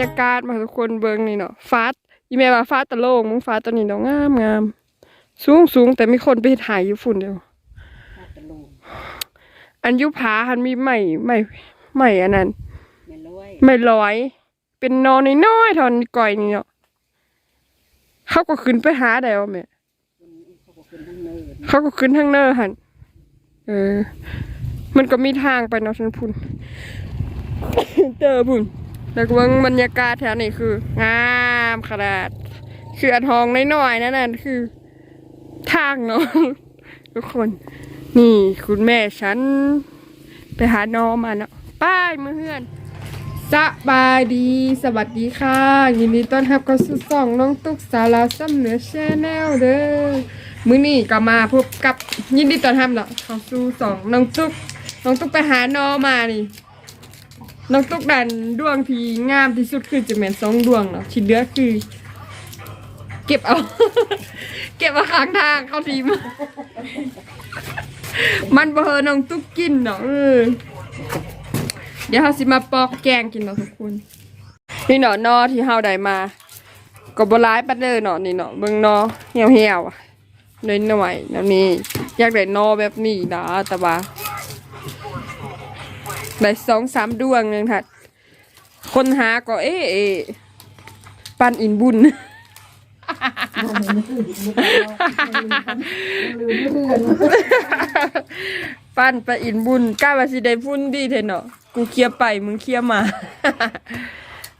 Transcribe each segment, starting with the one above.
บรรยากาศมาให้ทุกคนเบิ่งนี่เนาะฟ้าอีแม่ว่าฟ้าตะโลงมึงฟ้าตัวนี้เนาะงามงามสูงสูงแต่มีคนไปถ่ายอยู่ฝุ่นเดียวข้าตะลุงอันอยุผาหันมีใหม่ใหม่ใหม่อันนั้นแม่ร้อยไม่ลอย เป็นนอนน้อยๆทอนก่อยนี่เนาะเขาก็ขึ้นไปหาได้ว่าแม่คนเขาก็ขึ้นทางเนินเขาก็ขึ้นทางเนอหันเออ มันก็มีทางไปเนาะท่านพุ่นเจอพุ่น แล้วเบิ่งบรรยากาศแถวนี้คืองามขนาดคืออันทองน้อยๆนั่นน่ะคือ ทางเนาะทุกคน นี่คุณแม่ฉัน ไปหาน้องมาเนาะป้ายมือเฮือนสบายดี สวัสดีค่ะ ยินดีต้อนรับเข้าสู่ช่องน้องตุ๊กสาวลาซ้ำเหนือแชนแนลเด้อมื้อนี้ก็มาพบกับยินดีต้อนรับเนาะเข้าสู่สองน้องตุ๊กน้องตุ๊กไปหาน้องมานี่ น้องตุ๊กดันดวงที่งามที่สุดคือจะแม่นสองดวงเนาะที่เหลือคือ เก็บเอา เก็บเอาข้างทางเข้าทีมมันบ่เฮอน้องตุ๊กกินเนาะเออเดี๋ยวเราสิมาปอกแกงกินเนาะทุกคน นี่เนาะนอที่เฮาได้มา ก็บ่ร้ายปัดเด้อเนาะนี่เนาะเบิ่งนอเหี่ยวเหี่ยวอะน้อยหน่อยๆนะนี่อยากได้นอแบบนี้นะแต่ว่า ได้สองสามดวงหนึงค่ะคนหาก็เอ๊ะปันอินบุญปั้นไปอินบุญกล้าวาสิได้พุ่นดีเทนเนาะกูเคลียไปมึงเคลียมา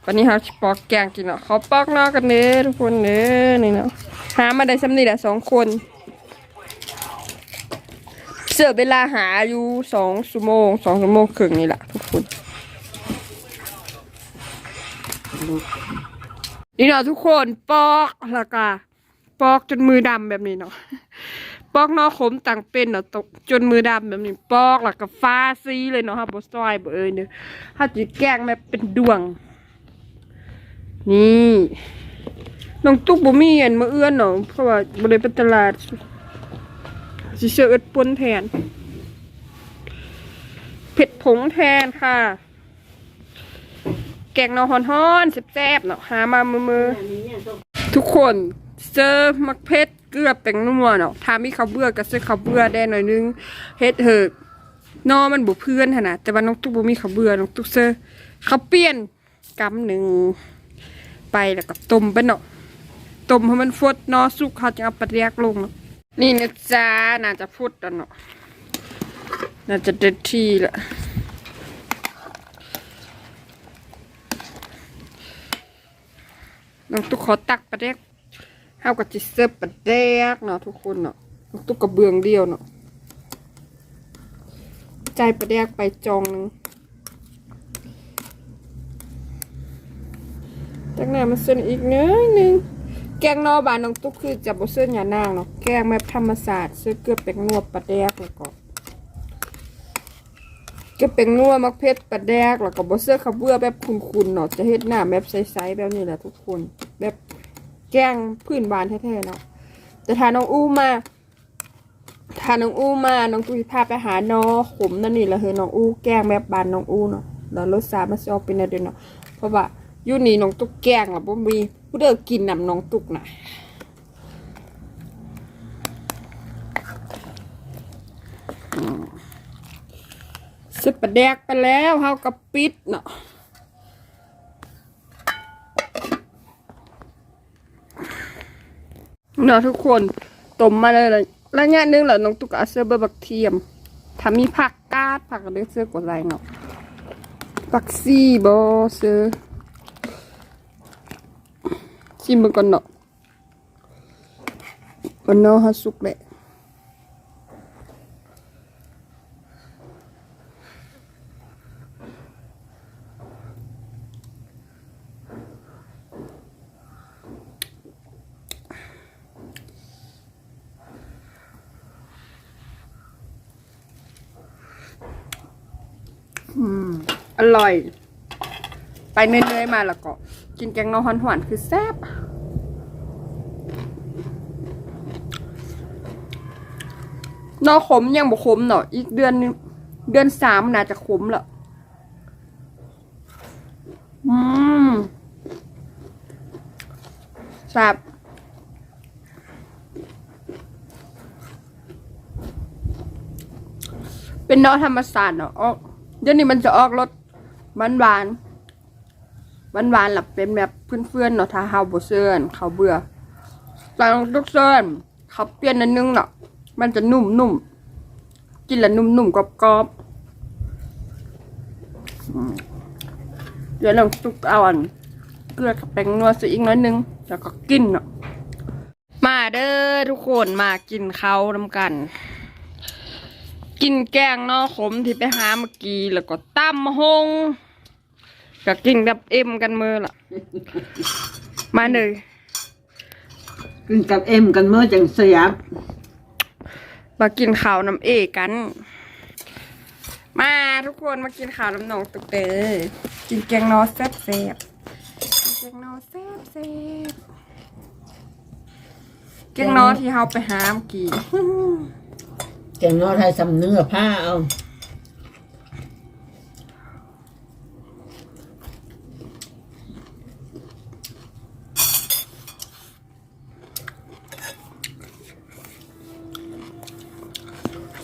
วันนี้เขาปอกแกงกินเนาะเขาปอกนอกกันเด้อทุกคนเด้อนี่เนาะหามาได้สำนี่แหละสองคน เสือเวลาหาอยู่สองชั่วโมงสองชั่วโมงครึ่งนี่แหละทุกคนนี่เนาะทุกคนปอกล้วก็ปอกจนมือดำแบบนี้เนาะปอกนอขมต่างเป็นเนาะตกจนมือดำแบบนี้ปอกล้วก็ฟ้าซีเลยเนาะครับบอซอยบ่เอ้ยเนาะถ้าจิแกลงแบบเป็นดวง นี่น้องตุ๊กบ่มีอันมาเอื้อนเนาะเพราะว่าบ่ได้ไปตลาด สิเชื่ออิดปนแทน เผ็ดผงแทนค่ะ แกงนอฮ้อนแซ่บๆเนาะหามามือๆอันนี้เนี่ยต้อทุกคนเจอมักเพชรเกลือแป้งนัวเนาะถ้ามีข้าเบื่อก็ซื้อข้าเบื่อได้หน่อยนึงเฮ็ดเถิดนอมันบ่เพื่อนหั่นะแต่ว่าน้องตุ๊กบ่มีเขาเบื่อน้องตุ๊กเซอข้าเปี้ยนกำหนึ่งไปแล้วก็ต้มไปเนาะต้มให้มันฟดนอสุกเขาจะเอาปลาแยกลงเนาะ นี่นะจ๊ะน่าจะฟุดแล้วเนาะน่าจะเด็ดที่ละน้องตุ๊กขอตักปลาแยกเฮาก็จิเสิร์ปลาแดกเนาะทุกคนเนาะตุกกระเบืองเดียวเนาะใจปลาแดกไปจองหนึงจากนั้นมาเส้นอีกเนื้อหนึง แกงนอบานน้องตุ๊กคือจะบเส้นหยานางเนาะแกงแบบธรรมศาสตร์เสื้อเกลือเป็งนัวปลาแดกแล้วก็เกลือเป็งนัวมักเพชรปลาแดกแล้วก็บเสื้อข้าวเบื่อแบบคุนๆเนาะจะเฮ็ดหน้าแบบใสๆแบบนี้แหละทุกคน แบบแกงพื้นบ้านแท้ๆเนาะแต่ถ้าน้องอู้มาถ้าน้องอู้มาน้องตุ้ยพาไปหาน้อขมนั่นนี่แหละเฮ้ยน้องอู้แกงแบบบานน้องอู้เนาะแล้วรสชาติมันจะออกเป็นอะไรเนาะเพราะว่ายู่นี่น้องตุ๊กแกงอะบ่มี ผู้เดิมกินนำน้องตุกน่ะอืมสิบประแดกไปแล้วเฮากับปิดเนาะเนาะทุกคนต้มมาเลยเลยแล้วเนี่ยนึงเหรอน้องตุกเอาเสื้อเบอร์บักเทียมถ้ามีผักกาดผักก็เลือกเสื้อกว่าไรเนาะผักซี่บอเสื้อ ชิมมันก่อนเนาะวันเนาะฮะสุกแหละอร่อย ไปเนื่อยๆมาแล้วก็ กินแกงเนอหอนหวานๆคือแซ่บเน อขมยังบ่ขมเนาะอีกเดือนเดือนสามน่าจะขมและอืมทราบเป็นเนอธรรมศาสตร์เนาะออกเดี๋ยวนี้มันจะออกรสหวานหวานหวานหวานหลับเป็นแบบเพื่อนๆเนาะถ้าเฮาบ่เซิร์นเขาเบื่อแต่ทุกเซิร์นเขาเปลี่ยนอันนึงเนาะ มันจะนุ่มๆกินแล้วนุ่มๆกรอบๆอืมเดี๋ยวลองตุกเอาอันเกลือกับแป้งนัวส่อีกน้อยนึง แล้วก็กินเนาะมาเด้อทุกคนมากินข้าวนำกัน กินแกงเนอขมที่ไปหาเมื่อกี้แล้วก็ตั้มหงก็กินกับเอ็มกันมือล่ะมาเลยกินกับเอ็มกันเมื่อจังสียบ มากินข้าวน้ำเอกกัน มาทุกคนมากินข้าวน้ำหนองตุกเตกินแกงนอแซ่บแซ่บกินแกงนอแซ่บแซ่บแกงนอที่เราไปหาเมื่อกี้ แกงนอไทยสำเนื้อผ้าเอา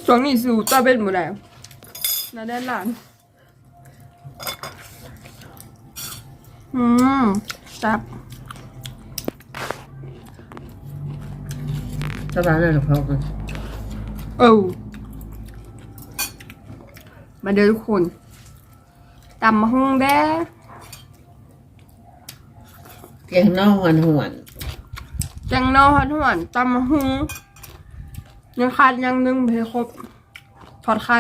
ช่วงนี้สู่ตาเป็นหมดแล้วน่าได้หลาน อืมจับสบายเลยหรอพ่อเออมาเด้อทุกคนตำมะฮุงแด้แกงนอหวานหวานแกงนอฮอดหวานตำมะฮุง ยังขาดอยังหนึงเพครบถอดไข่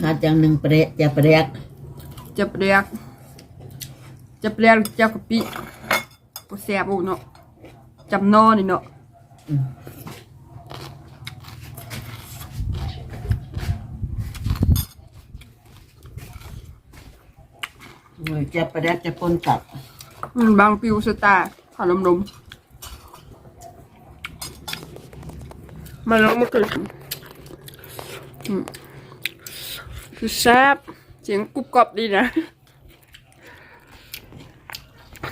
ขาดอย่างหนึ่งเปรี้ยจะเปรี้ยจะเปรียกจะเปรียกเจ้ากะปิปแซ่บโอ้เนาะจำนอนี่เนาะจะเปรี้ยจะปนกับอืมบางปิวสตาร์ ขอลมลมมาลองมากินอืมคือแซ่บเสียงกรุบกรอบดีนะ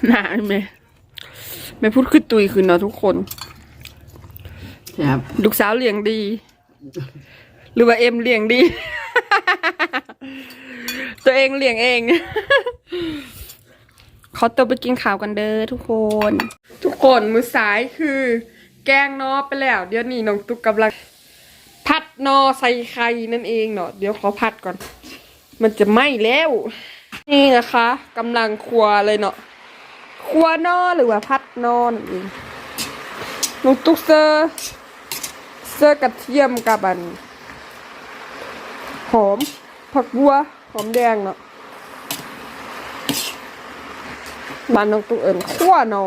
หนาไหมไม่พูดคือตุยคือเนาะทุกคนแซ่บลูกสาวเลี้ยงดี หรือว่าเอ็มเลี้ยงดี ตัวเองเลี้ยงเอง ขอตัวไปกินข้าวกันเด้อทุกคน ทุกคนมือสายคือ แกงนอไปแล้ว เดี๋ยวนี้น้องตุ๊กกำลังพัดนอใส่ไข่นั่นเองเนาะเดี๋ยวขอพัดก่อน มันจะไหม้แล้ว นี่นะคะกำลังครัวเลยเนาะครัวนอหรือว่าพัดนอนั่นเองน้องตุ๊กเซอร์เซอร์กระเทียมกับอันหอมผักบัวหอมแดงเนาะ บ้านน้องตุ๊กเอิญขั้วนอ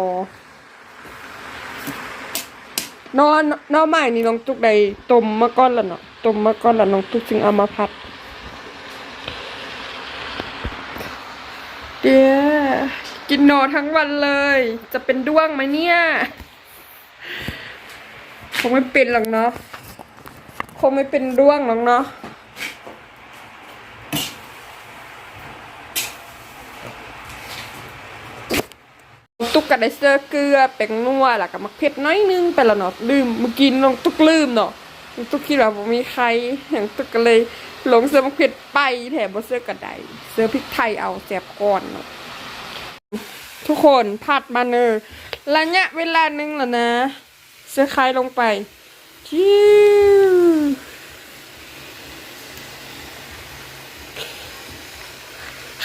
นอนนอใหม่นี่น้องตุ๊กได้ต้มมาก่อนแล้วเนาะต้มมาก่อนแล้วน้องตุ๊กจึงเอามาผัดเดี๋ยวกินนอทั้งวันเลย จะเป็นด้วงไหมเนี่ยคงไม่เป็นหรอกเนาะคงไม่เป็นด้วงหรอกเนาะ ตุ๊กกะได้เสื้อเกลือแป้งนัวแล้วก็มักเผ็ดน้อยนึงไปแล้วเนาะลืมเมื่อกี้น้องตุกลืมเนาะตุกคิดว่าบ่มีใครอย่างตุกก็เลยหลงเสื้อมักเผ็ดไปแถมบ่เสื้อกระไดเสื้อพริกไทยเอาแสบก่อนเนาะทุกคนผัดมาเนอระยะเวลานึงแล้วนะ เสื้อไข่ลงไปชิว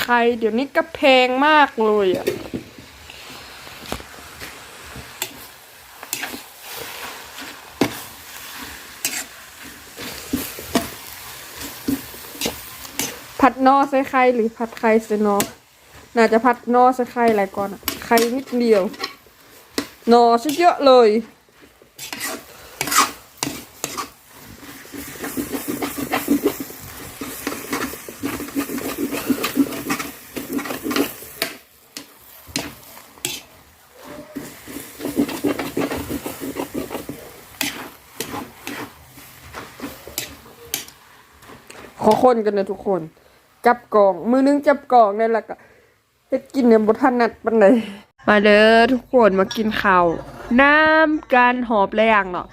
ไข่เดี๋ยวนี้ก็แพงมากเลยอะ ผัดนอใส่ไข่หรือผัดไข่ใส่นอ น่าจะผัดนอใส่ไข่อะไรก่อนอะไข่นิดเดียวนอซะเยอะเลย ขอคนกันนะทุกคน จับกล่อง มือนึงจับกล่องนั่นแหละก็เฮ็ดกินเนี่ยบ่ทันนัดปานใดมาเด้อทุกคนมากินข้าวน้ำกันหอบแรงเนาะ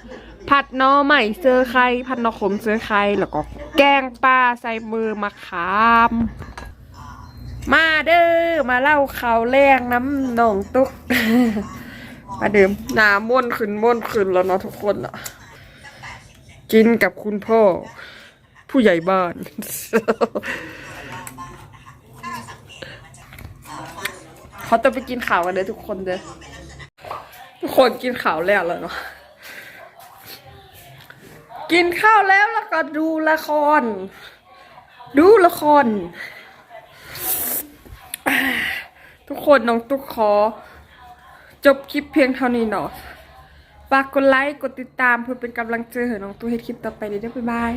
ผัดนอใหม่เสื้อไข่ผัดนอขมเสื้อไข่แล้วก็แกงปลาใส่มือมะขาม มาเด้อมาเล่าข่าวแรงน้ำหนองตุ๊กมาเดิมหนาม่วนขึ้นม่วนขึ้นแล้วเนาะทุกคนอะกินกับคุณพ่อ ผู้ใหญ่บ้าน เขาต้องไปกินข่าวกันเลยทุกคนเด้อทุกคนกินข่าวแล้วแล้วเนาะกินข้าวแล้วแล้วก็ดูละคร ดูละคร ทุกคนน้องตุ๊กขอ จบคลิปเพียงเท่านี้เนาะฝากกดไลค์กดติดตามเพื่อเป็นกำลังใจให้น้องตุ๊กให้คลิปต่อไปเลยเด้อบ๊ายบาย